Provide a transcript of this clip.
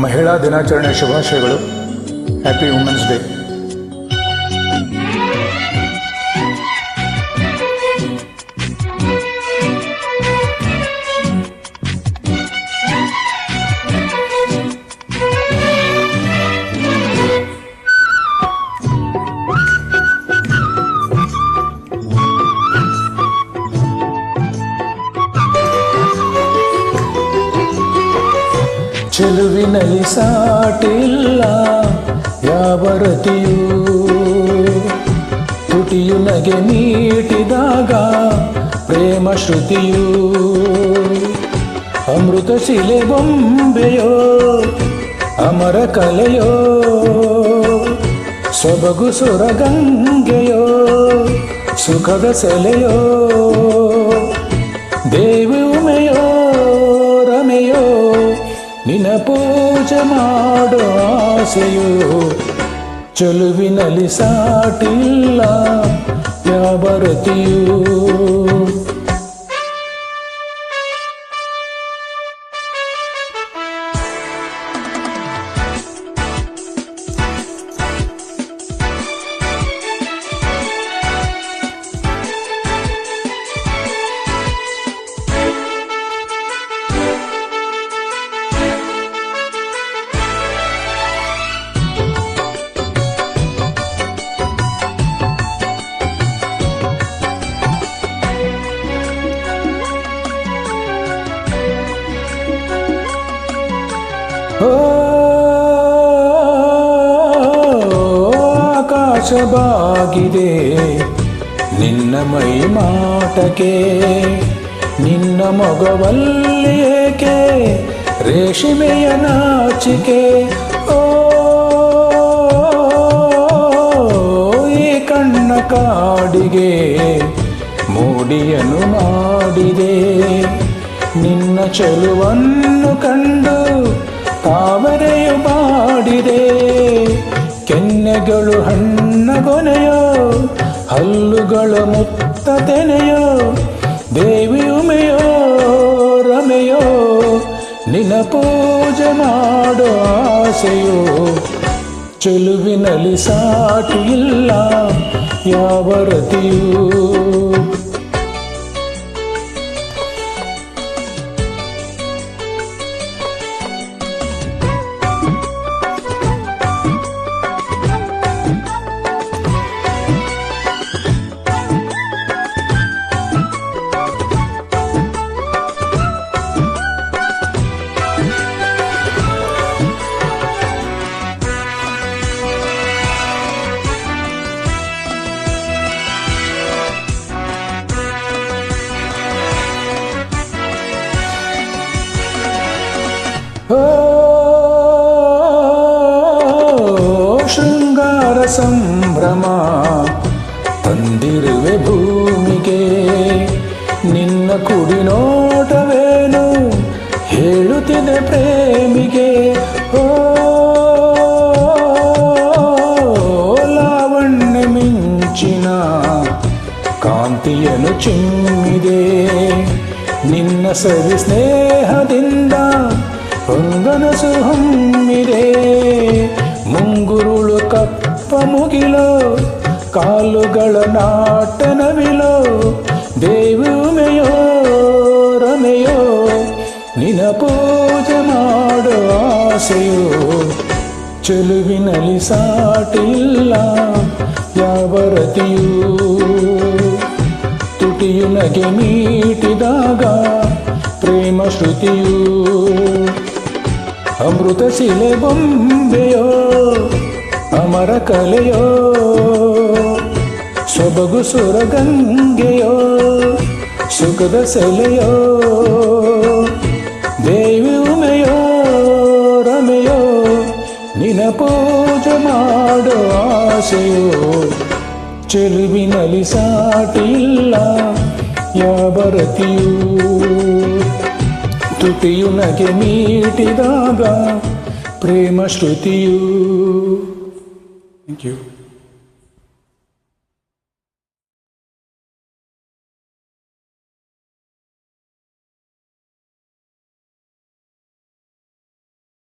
ಮಹಿಳಾ ದಿನಾಚರಣೆಯ ಶುಭಾಶಯಗಳು. ಹ್ಯಾಪಿ ವುಮೆನ್ಸ್ ಡೇ ಚೆಲುವಿನಲ್ಲಿ ಸಾಟಿಲ್ಲ ಯಾವ ರತಿಯೂ ತುಟಿಯು ನಗೆ ನೀಟಿದಾಗ ಪ್ರೇಮ ಶ್ರುತಿಯು. ಅಮೃತ ಶಿಲೆ ಬೊಂಬೆಯೋ, ಅಮರ ಕಲೆಯೋ, ಸೊಬಗು ಸುರಗಂಗೆಯೋ, ಸುಖದ ಸೆಲೆಯೋ. ದೇವಿ ಪೂಜೆ ಮಾಡೋ ಆಸೆಯು ಚೆಲುವಿನಲ್ಲಿ ಸಾಟಿಲ್ಲ ಯಾವ ರತಿಯೂ ಓ ಆಕಾಶ ಬಾಗಿದೆ ನಿನ್ನ ಮೈ ಮಾಟಕೆ ನಿನ್ನ ಮೊಗವಲ್ಲೇಕೆ ರೇಷ್ಮೆಯ ನಾಚಿಕೆ. ಓ, ಈ ಕಣ್ಣ ಕಾಡಿಗೆ ಮೋಡಿಯನ್ನು ಮಾಡಿದೆ. ನಿನ್ನ ಚೆಲುವನ್ನು ಕಂಡು ತಾವರೆಯು ಮಾಡಿದೆ. ಕೆನ್ನೆಗಳು ಹಣ್ಣಗೊನೆಯೋ ಹಲ್ಲುಗಳು ಮುತ್ತ ತೆನೆಯೋ, ದೇವಿ ಉಮೆಯೋ, ರಮೆಯೋ, ನಿನ್ನ ಪೂಜೆ ಮಾಡೋ ಆಸೆಯೋ, ಚೆಲುವಿನಲ್ಲಿ ಸಾಟಿಯಿಲ್ಲ ಯಾವ ರತಿಯೂ. ಸಂಭ್ರಮ ತಂದಿರುವೆ ಭೂಮಿಗೆ. ನಿನ್ನ ಕುಡಿನೋಟವೇನು ಹೇಳುತ್ತಿದೆ ಪ್ರೇಮಿಗೆ. ಓ, ಲಾವಣ್ಯ ಮಿಂಚಿನ ಕಾಂತಿಯನ್ನು ಚಿಮ್ಮಿದೆ. ನಿನ್ನ ಸರಿ ಸ್ನೇಹದಿಂದ ಹೊಂಗನಸು ಹೊಮ್ಮಿದೆ. ಮುಗಿಲೋ, ಕಾಲುಗಳ ನಾಟನವಿಲೋ ದೇವಿ ಉಮೆಯೋ, ರಮೆಯೋ ನಿನ ಪೂಜೆ ಮಾಡೋ ಆಸೆಯೋ, ಚೆಲುವಿನಲ್ಲಿ ಸಾಟಿಲ್ಲ ಯಾವ ರತಿಯೂ. ತುಟಿಯು ನಗೆ ಮೀಟಿದಾಗ ಪ್ರೇಮ ಶ್ರುತಿಯೂ. ಅಮೃತ ಶಿಲೆ ಬೊಂಬೆಯೋ ಅಮರ ಕಲೆಯೋ, ಸೊಬಗು ಸುರಗಂಗೆಯೋ, ಸುಖದ ಸೆಲೆಯೋ, ದೇವಿ ಉಮೆಯೋ, ರಮೆಯೋ ನಿನ ಪೂಜೆ ಮಾಡೋ ಆಸೆಯೋ, ಚೆಲುವಿನಲ್ಲಿ ಸಾಟಿಲ್ಲ ಯಾವರತಿಯೂ ತುಟಿಯು ನಗೆ ಮೀಟಿದಾಗ ಪ್ರೇಮ ಶ್ರುತಿಯು. Thank you.